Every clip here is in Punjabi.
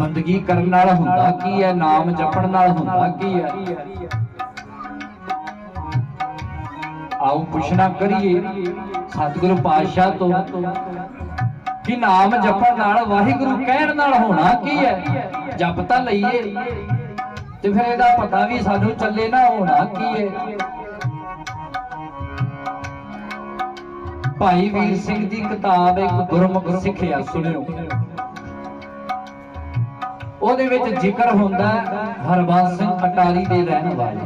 ਬੰਦਗੀ ਕਰਨ ਨਾਲ ਹੁੰਦਾ ਕੀ ਹੈ? ਨਾਮ ਜਪਣ ਨਾਲ ਹੁੰਦਾ ਕੀ ਹੈ? ਆਓ ਪੁੱਛਣਾ ਕਰੀਏ, ਸਤਿਗੁਰੂ ਪਾਤਸ਼ਾਹ ਤੋਂ, ਕਿ ਨਾਮ ਜਪਣ ਨਾਲ, ਵਾਹਿਗੁਰੂ ਕਹਿਣ ਨਾਲ ਹੋਣਾ ਕੀ ਹੈ? ਜਪ ਤਾਂ ਲਈਏ, ਤੇ ਫਿਰ ਇਹਦਾ ਪਤਾ ਵੀ ਸਾਨੂੰ ਚੱਲੇ ਨਾ ਹੋਣਾ ਕੀ ਹੈ। ਭਾਈ ਵੀਰ ਸਿੰਘ ਦੀ ਕਿਤਾਬ ਇੱਕ ਗੁਰਮੁਖ ਸਿੱਖਿਆ, ਸੁਣਿਓ। ਉਹਦੇ ਵਿੱਚ ਜ਼ਿਕਰ ਹੁੰਦਾ ਹਰਬੰਸ ਸਿੰਘ ਅਟਾਰੀ ਦੇ ਰਹਿਣ ਵਾਲੇ।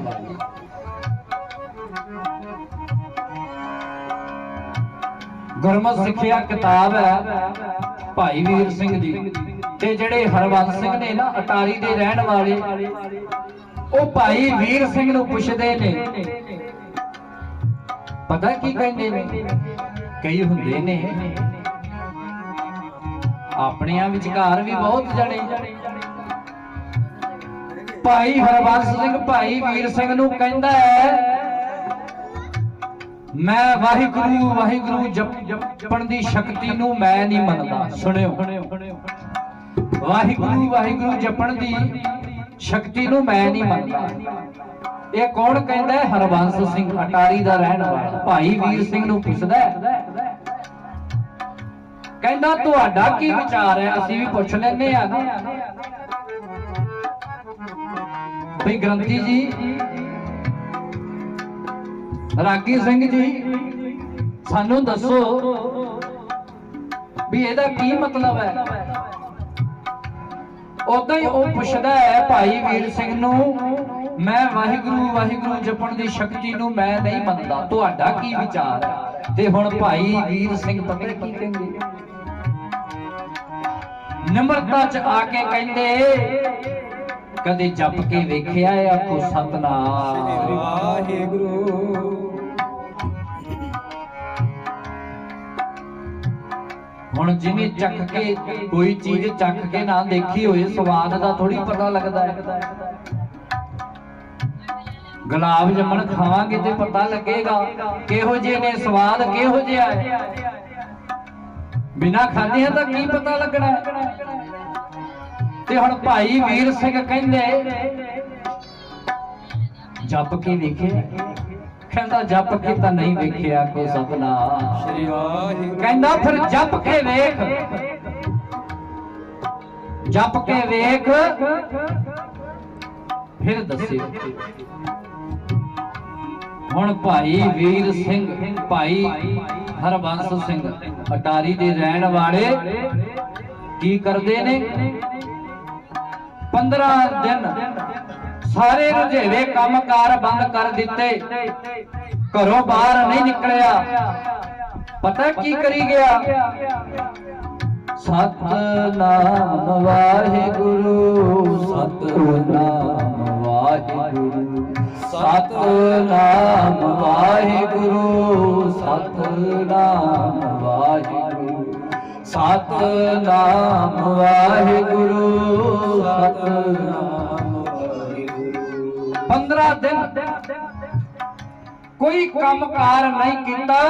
ਗੁਰਮੁਖ ਸਿੱਖਿਆ ਕਿਤਾਬ ਹੈ ਭਾਈ ਵੀਰ ਸਿੰਘ ਦੀ ਤੇ ਜਿਹੜੇ ਹਰਬੰਸ ਸਿੰਘ ਨੇ ਨਾ ਅਟਾਰੀ ਦੇ ਰਹਿਣ ਵਾਲੇ ਉਹ ਭਾਈ ਵੀਰ ਸਿੰਘ ਨੂੰ ਪੁੱਛਦੇ ਨੇ। ਪਤਾ ਕੀ ਕਹਿੰਦੇ ਨੇ? ਕਈ ਹੁੰਦੇ ਨੇ। ਆਪਣਿਆਂ ਵਿਚਕਾਰ ਵੀ ਬਹੁਤ ਜਣੇ। ਭਾਈ ਹਰਬੰਸ ਸਿੰਘ ਭਾਈ ਵੀਰ ਸਿੰਘ ਨੂੰ ਕਹਿੰਦਾ ਹੈ, ਮੈਂ ਵਾਹਿਗੁਰੂ ਵਾਹਿਗੁਰੂ ਜਪਣ ਦੀ ਸ਼ਕਤੀ ਨੂੰ ਮੈਂ ਨਹੀਂ ਮੰਨਦਾ। ਸੁਣਿਓ। ਵਾਹਿਗੁਰੂ ਵਾਹਿਗੁਰੂ ਜਪਣ ਦੀ ਸ਼ਕਤੀ ਨੂੰ ਮੈਂ ਨਹੀਂ ਮੰਨਦਾ। ਇਹ ਕੌਣ ਕਹਿੰਦਾ ਹਰਬੰਸ ਸਿੰਘ ਅਟਾਰੀ ਦਾ ਰਹਿਣ ਵਾਲਾ। ਭਾਈ ਵੀਰ ਸਿੰਘ ਨੂੰ ਪੁੱਛਦਾ ਕਹਿੰਦਾ, ਤੁਹਾਡਾ ਕੀ ਵਿਚਾਰ ਹੈ? ਅਸੀਂ ਵੀ ਪੁੱਛ ਲੈਨੇ ਆ ਨਾ ਭਈ ਗ੍ਰੰਥੀ ਜੀ। ਰਾਗੀ ਸਿੰਘ ਜੀ, ਸਾਨੂੰ ਦੱਸੋ ਵੀ ਇਹਦਾ ਕੀ ਮਤਲਬ ਹੈ? ਉਦਾਂ ਹੀ ਉਹ ਪੁੱਛਦਾ ਹੈ, ਭਾਈ ਵੀਰ ਸਿੰਘ ਨੂੰ, ਮੈਂ ਵਾਹਿਗੁਰੂ ਵਾਹਿਗੁਰੂ ਜਪਣ ਦੀ ਸ਼ਕਤੀ ਨੂੰ ਮੈਂ ਨਹੀਂ ਮੰਨਦਾ। ਤੁਹਾਡਾ ਕੀ ਵਿਚਾਰ ਹੈ? ਤੇ ਹੁਣ ਭਾਈ ਵੀਰ ਸਿੰਘ ਪਤਾ ਕੀ ਕਹਿੰਦੇ। ਨਿਮਰਤਾ ਚ ਆ ਕੇ ਕਹਿੰਦੇ ਕਦੇ ਜਪ ਕੇ ਵੇਖਿਆ ਆਖੋ ਸਤਨਾਮ। ਵਾਹਿਗੁਰੂ। ਹੁਣ ਜਿਵੇਂ ਚੱਕ ਕੇ ਕੋਈ ਚੀਜ਼ ਚੱਕ ਕੇ ਨਾ ਦੇਖੀ ਹੋਏ ਸਵਾਦ ਦਾ ਥੋੜੀ ਪਤਾ ਲੱਗਦਾ ਹੈ। ਗੁਲਾਬ ਜਾਮਣ ਖਾਵਾਂਗੇ ਤੇ ਪਤਾ ਲੱਗੇਗਾ ਕਿਹੋ ਜਿਹੇ ਨੇ ਸਵਾਦ ਕਿਹੋ ਜਿਹਾ ਹੈ। ਬਿਨਾ ਖਾਧਿਆਂ ਤਾਂ ਕੀ ਪਤਾ ਲੱਗਣਾ? ਤੇ ਹੁਣ ਭਾਈ ਵੀਰ ਸਿੰਘ ਕਹਿੰਦੇ ਜਪ ਕੇ ਵੇਖੇ। ਕਹਿੰਦਾ ਜਪ ਕੇ ਤਾਂ ਨਹੀਂ ਵੇਖਿਆ ਕੋ ਸਪਨਾ। ਸ੍ਰੀ ਵਾਹਿਗੁਰੂ। ਕਹਿੰਦਾ ਫਿਰ ਜਪ ਕੇ ਵੇਖ। ਜਪ ਕੇ ਵੇਖ। ਫਿਰ ਦੱਸਿਓ ਹੁਣ ਭਾਈ ਵੀਰ ਸਿੰਘ ਭਾਈ ਹਰਬੰਸ ਸਿੰਘ ਅਟਾਰੀ ਦੇ ਰਹਿਣ ਵਾਲੇ ਕੀ ਕਰਦੇ ਨੇ? 15 ਦਿਨ ਸਾਰੇ ਰੁਝੇਵੇ ਕੰਮਕਾਰ ਬੰਦ ਕਰ ਦਿੱਤੇ। ਘਰੋਂ ਬਾਹਰ ਨਹੀਂ ਨਿਕਲਿਆ। ਪਤਾ ਕੀ ਕਰੀ ਗਿਆ? ਸਤਨਾਮ ਵਾਹਿਗੁਰੂ ਸਤਨਾਮ ਵਾਹਿਗੁਰੂ ਸਤਨਾਮ ਵਾਹਿਗੁਰੂ, ਸਤਨਾਮ ਸਤਨਾਮ ਵਾਹਿਗੁਰੂ ਸਤਨਾਮ ਵਾਹਿਗੁਰੂ। 15 ਦਿਨ ਕੋਈ ਕੰਮਕਾਰ ਨਹੀਂ ਕੀਤਾ।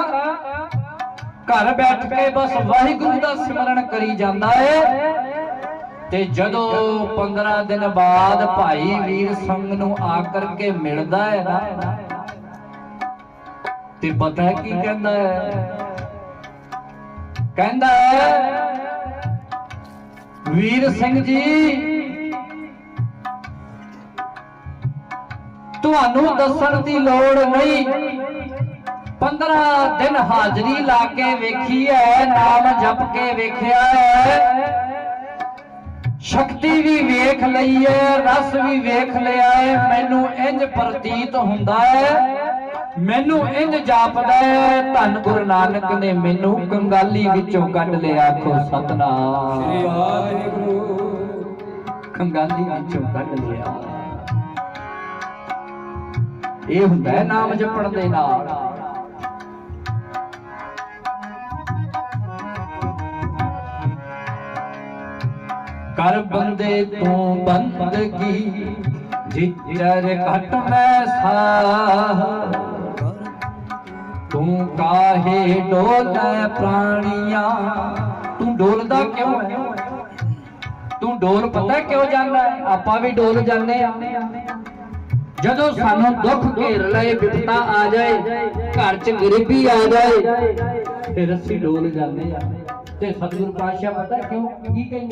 ਘਰ ਬੈਠ ਕੇ ਬਸ ਵਾਹਿਗੁਰੂ ਦਾ ਸਿਮਰਨ ਕਰੀ ਜਾਂਦਾ ਹੈ ਤੇ ਜਦੋਂ 15 ਦਿਨ ਬਾਅਦ ਭਾਈ ਵੀਰ ਸਿੰਘ ਨੂੰ ਆ ਕਰਕੇ ਮਿਲਦਾ ਹੈ ਨਾ, ਤੇ ਪਤਾ ਕੀ ਕਹਿੰਦਾ ਹੈ ਕਹਿੰਦਾ ਹੈ ਵੀਰ ਸਿੰਘ ਜੀ, ਤੁਹਾਨੂੰ ਦੱਸਣ ਦੀ ਲੋੜ ਨਹੀਂ। 15 ਦਿਨ ਹਾਜ਼ਰੀ ਲਾ ਕੇ ਵੇਖੀ ਹੈ ਨਾਮ ਜਪ ਕੇ ਵੇਖਿਆ ਹੈ ਸ਼ਕਤੀ ਵੀ ਵੇਖ ਲਈ ਹੈ ਰਸ ਵੀ ਵੇਖ ਲਿਆ ਹੈ ਮੈਨੂੰ ਇੰਜ ਪ੍ਰਤੀਤ ਹੁੰਦਾ ਹੈ ਮੈਨੂੰ ਇੰਜ ਜਾਪਦਾ ਹੈ ਧੰਨ ਗੁਰੂ ਨਾਨਕ ਨੇ ਮੈਨੂੰ ਕੰਗਾਲੀ ਵਿੱਚੋਂ ਕੱਢ ਲਿਆ ਆਖੋ ਸ੍ਰੀ ਸਤਨਾਮ ਵਾਹਿਗੁਰੂ। ਕੰਗਾਲੀ ਵਿੱਚੋਂ ਕੱਢ ਲਿਆ। ਇਹ ਹੁੰਦਾ ਹੈ ਨਾਮ ਜਪਣ ਦੇ ਨਾਲ। ਕਰ ਬੰਦੇ ਤੂੰ ਬੰਦਗੀ ਜਿੱਜਰ ਘਟ ਮੈਂ ਸਾਹ। ਤੂੰ ਕਾਹੇ ਡੋਲੇ ਪ੍ਰਾਣੀਆਂ? ਤੂੰ ਡੋਲਦਾ ਕਿਉਂ ਹੈ? ਤੂੰ ਡੋਲ ਪਤਾ ਕਿਉਂ ਜਾਂਦਾ ਆਪਾਂ ਵੀ ਡੋਲ ਜਾਂਦੇ ਆ ਜਦੋਂ ਸਾਨੂੰ ਦੁੱਖ ਘੇਰ ਲਏ, ਵਿਪਤਾ ਆ ਜਾਏ, ਘਰ 'ਚ ਗਰੀਬੀ ਆ ਜਾਏ, ਫਿਰ ਅਸੀਂ ਡੋਲ ਜਾਂਦੇ ਆ ਤੇ ਸਤਿਗੁਰੂ ਪਾਤਸ਼ਾਹ ਪਤਾ ਕਿਉਂ ਕੀ ਕਹਿੰਦੇ?